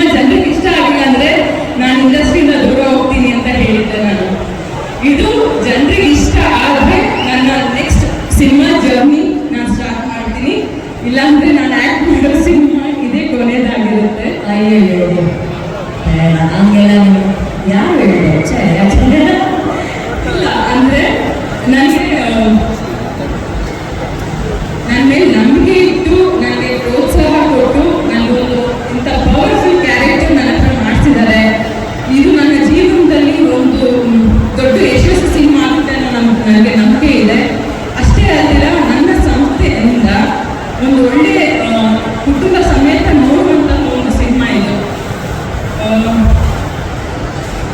Cinema ಜನರಿಗೆ ಇಷ್ಟ ಆಗಿಲ್ಲ ಅಂದ್ರೆ ನಾನು ಇಂಡಸ್ಟ್ರಿಯಿಂದ ದೂರ ಹೋಗ್ತೀನಿ ಅಂತ ಹೇಳಿದ್ದೆ ನಾನು. ಇದು ಜನರಿಗೆ ಇಷ್ಟ ಆದ್ರೆ ನನ್ನ ನೆಕ್ಸ್ಟ್ ಸಿನಿಮಾ ಜರ್ನಿ ನಾನು ಸ್ಟಾರ್ಟ್ ಮಾಡ್ತೀನಿ. ಇಲ್ಲಾಂದ್ರೆ ನಾನು ಆಕ್ಟ್ ಮಾಡೋ ಸಿನಿಮಾ ಇದೇ ಕೊನೆಯದಾಗಿರುತ್ತೆ ಅಯ್ಯೋ ಹಂಗೆಲ್ಲ ಯಾರು ಹೇಳಿದೆ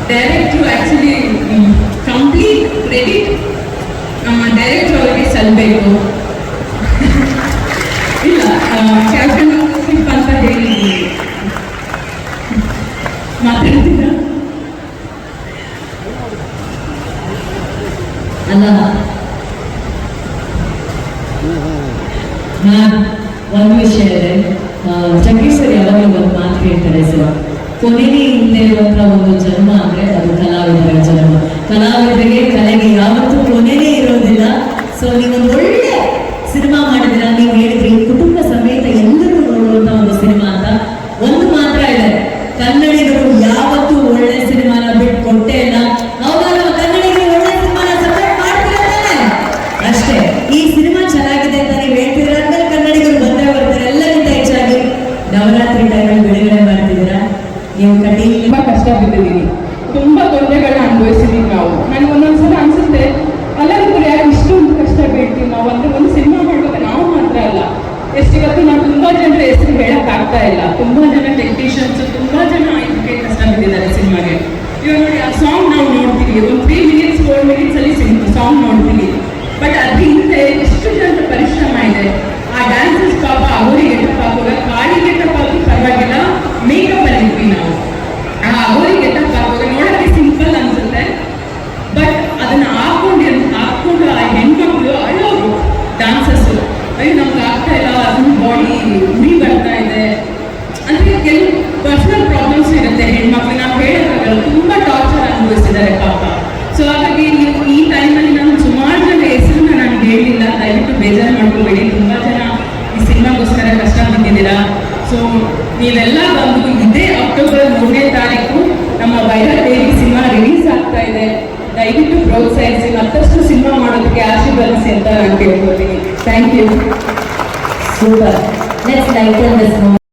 ಡೈರೆಕ್ಟ್ರು ಆ್ಯಕ್ಚುಲಿ ಕಂಪ್ಲೀಟ್ ಕ್ರೆಡಿಟ್ ನಮ್ಮ ಡೈರೆಕ್ಟರ್ ಅವರಿಗೆ ಸಲ್ಲಬೇಕು ಇಲ್ಲ ಕ್ಯಾಪ್ಟನ್ ಸ್ಲಿಪ್ ಅಂತ ಹೇಳಿ. ಮಾತಾಡ್ತೀರಾ? ಅಲ್ಲ. ಒಂದು ವಿಷಯ ಇದೆ. ಆ, ಜಗ್ಗೇಶ್ ಸರ್ ಯಾವಾಗಲೂ ಒಂದು ಮಾತು ಹೇಳ್ತಾರೆ ಸರ್. ಕೊನೆಗೆ ಹಿಂದೆ ಇರುವಂತಹ ಒಂದು ಜನ್ಮ ಅಂದ್ರೆ ಅದು ಕಲಾವಿದರ ಜನ್ಮ. ಕಲಾವಿದರಿಗೆ ಕಲೆಗೆ ಯಾವತ್ತೂ ಕೊನೆನೇ ಇರೋದಿಲ್ಲ. ಸೊ ನೀವೊಂದು ಎಷ್ಟಿವತ್ತು ನಾವು ತುಂಬಾ ಜನರ ಹೆಸರು ಹೇಳಕ್ ಆಗ್ತಾ ಇಲ್ಲ. ತುಂಬಾ ಜನ ಟೆಕ್ನಿಷಿಯನ್ಸ್ ತುಂಬಾ ಜನ ಕಷ್ಟ ಬಿದ್ದಿದ್ದಾರೆ ಸಿನಿಮಾಗೆ. ಇವಾಗ ನೋಡಿ, ಆ ಸಾಂಗ್ ನಾವು ನೋಡ್ತೀವಿ. ಒಂದು ತ್ರೀ ಮಿನಿಟ್ಸ್ ಫೋರ್ ಮಿನಿಟ್ಸ್ ಅಲ್ಲಿ ಸಾಂಗ್ ನೋಡ್ತೀವಿ. ಬಟ್ ಅದ್ರ ಹಿಂದೆ ಎಷ್ಟು ಜನರ ಪರಿಶ್ರಮ ಇದೆ. ಆ ಡ್ಯಾನ್ಸಸ್ ಪಾಪ ಅವರಿಗೆ ಗೆಟಪ್ ಹಾಕುವಾಗ ಕಾಳಿ ಗೆಟಪ್ ಹಾಕಿ ಪರವಾಗಿಲ್ಲ ಮೇಕಪ್ ಅಲ್ಲಿ ನಾವು. ಆ ಅವರಿಗೆ ಗೆಟಪ್ ಹಾಕುವಾಗ ನೋಡಕ್ಕೆ ಸಿಂಪಲ್ ಅನ್ಸುತ್ತೆ. ಬಟ್ ಅದನ್ನ ಹಾಕೊಂಡು ಹಾಕೊಂಡು ಆ ಹೆಣ್ಮಕ್ಳು ಅಳೋರು ಡ್ಯಾನ್ಸಸ್ ಅಯ್ಯೋ, ನಮ್ಗೆ ಆಗ್ತಾ ಇಲ್ಲ ಫುಲ್ ಬಾಡಿ ಉರಿ ಬರ್ತಾ ಇದೆ. ಅಂದ್ರೆ ಕೆಲವು ಪರ್ಸನಲ್ ಪ್ರಾಬ್ಲಮ್ಸ್ ಇರುತ್ತೆ ಹೆಣ್ಮಕ್ಳು ನಾವು ಹೇಳೋಕ್ಕಾಗಲ್ಲ ತುಂಬ ಟಾರ್ಚರ್ ಅನುಭವಿಸಿದ್ದಾರೆ ಪಾಪ. ಸೊ ಹಾಗಾಗಿ ನೀವು ಈ ಟೈಮಲ್ಲಿ ನಾನು ಸುಮಾರು ಜನ ಹೆಸರನ್ನ ನಾನು ಹೇಳಿಲ್ಲ. ದಯವಿಟ್ಟು ಬೇಜಾರು ಮಾಡ್ಕೋಬೇಡಿ. ತುಂಬಾ ಜನ ಈ ಸಿನಿಮಾಗೋಸ್ಕರ ಕಷ್ಟ ಬಂದಿದ್ದೀರಾ ಸೊ ನೀವೆಲ್ಲ ಬಂದು ಇದೇ ಅಕ್ಟೋಬರ್ ಮೂರನೇ ತಾರೀಕು ನಮ್ಮ ವೈರಲ್ ದೇವಿ ಸಿನಿಮಾ ರಿಲೀಸ್ ಆಗ್ತಾ ಇದೆ. ದಯವಿಟ್ಟು ಪ್ರೋತ್ಸಾಹಿಸಿ, ಮತ್ತಷ್ಟು ಸಿನಿಮಾ ಮಾಡೋದಕ್ಕೆ ಆಶೀರ್ವದಿಸಿ ಅಂತ ನಾನು ಕೇಳ್ಕೊತೀನಿ thank you super Next item is